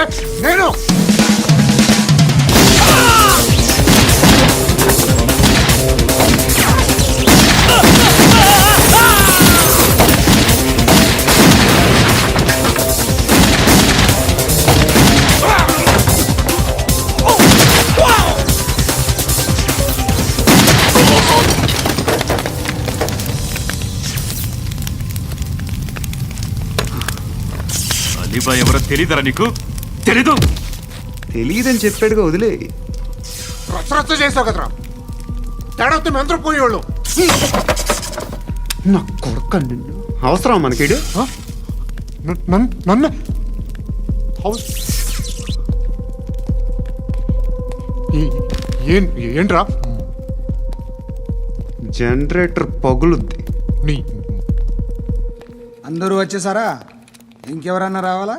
నేను. బే, నేను అలీబాయ్ ఎవరో తెలీదరా నీకు? తెలీదు. తెలియదని చెప్పాడుగా వదిలే. రచ్చ రచ్చ చేసావు కదరా. తేడా మెంతరం పోయేవాళ్ళు. నా కొడుకు నిన్ను. అవసరం నన్- నన్ను హౌస్ ఏ- ఏం ఏంట్రా? జనరేటర్ పగులుద్ది. నీ అందరూ వచ్చేసారా? ఇంకెవరన్నా రావాలా?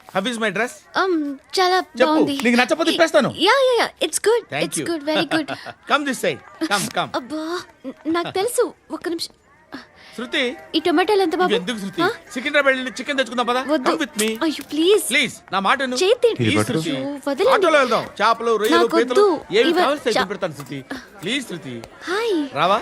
How is my dress um చాలా చెప్పు. బాగుంది. నీకు నచ్చకపోతే తిప్పేస్తాను. Ya ya ya it's good Thank it's you. Good very good come this side come come అబ్బా న- నాకు తెలుసు. ఒక్క నిమిషం. శృతి ఈ టొమాటోలు ఎంత బాబు? ఎందుకు శృతి? ఆ? సికింద్రాబాద్ వెళ్ళి చికెన్ తెచ్చుకుందాం పదా? వద్దు. కమ్ విత్ మీ అయ్యో ప్లీజ్ ప్లీజ్ నా మాట విను. చేతి Please. శృతి. ఆటోలో వెళ్దాం. చేపలు రొయ్యలు నాకు పీతలు వద్దు. ఏమి ఇవ- కావాలి చా- పెడతాను శృతి. Please Shruti. హాయ్ రావా?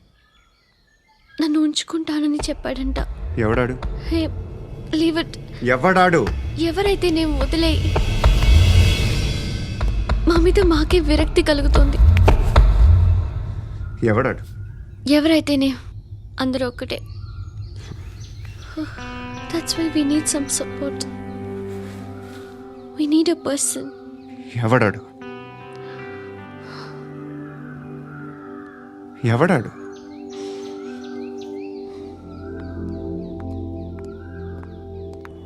నన్ను ఉంచుకుంటానని చెప్పాడంట. ఎవడాడు? Hey leave it. ఎవడాడు? ఎవరైతే నేను వదిలే మా మీద మాకే విరక్తి కలుగుతుంది. ఎవడాడు? ఎవరైతే నేను అందరూ ఒక్కటే. That's why we need some support we need a person ఎవడాడు? ఎవడాడు?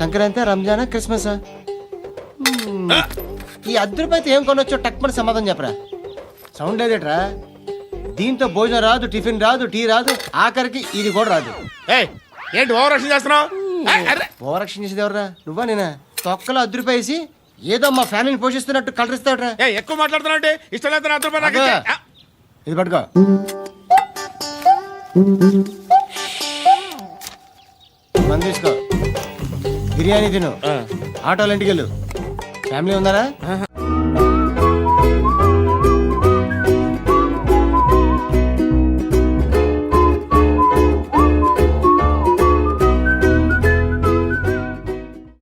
సంక్రాంతి రంజానా క్రిస్మస్? ఈ అర్ధ రూపాయలతో ఏం కొనొచ్చో టక్మని సమాధానం చెప్పరా. సౌండ్ లేదేట్రా? దీంతో భోజనం రాదు టిఫిన్ రాదు టీ రాదు ఆఖరికి ఇది కూడా రాదు. ఏంటి చేస్తున్నావు? ఓవరక్షణ చేసేది ఎవరా నువ్వా నేనా? తొక్కలో వేసి ఏదో మా ఫ్యామిలీని పోషిస్తున్నట్టు కలరిస్తాడ్రా ఎక్కువ మాట్లాడుతున్నావు అంటే ఇష్టం లేదు ఇది పట్టుకో. మంది తీసుకో. బిర్యానీ తిను. ఆటోలు ఇంటికి వెళ్ళు ఫ్యామిలీ ఉన్నారా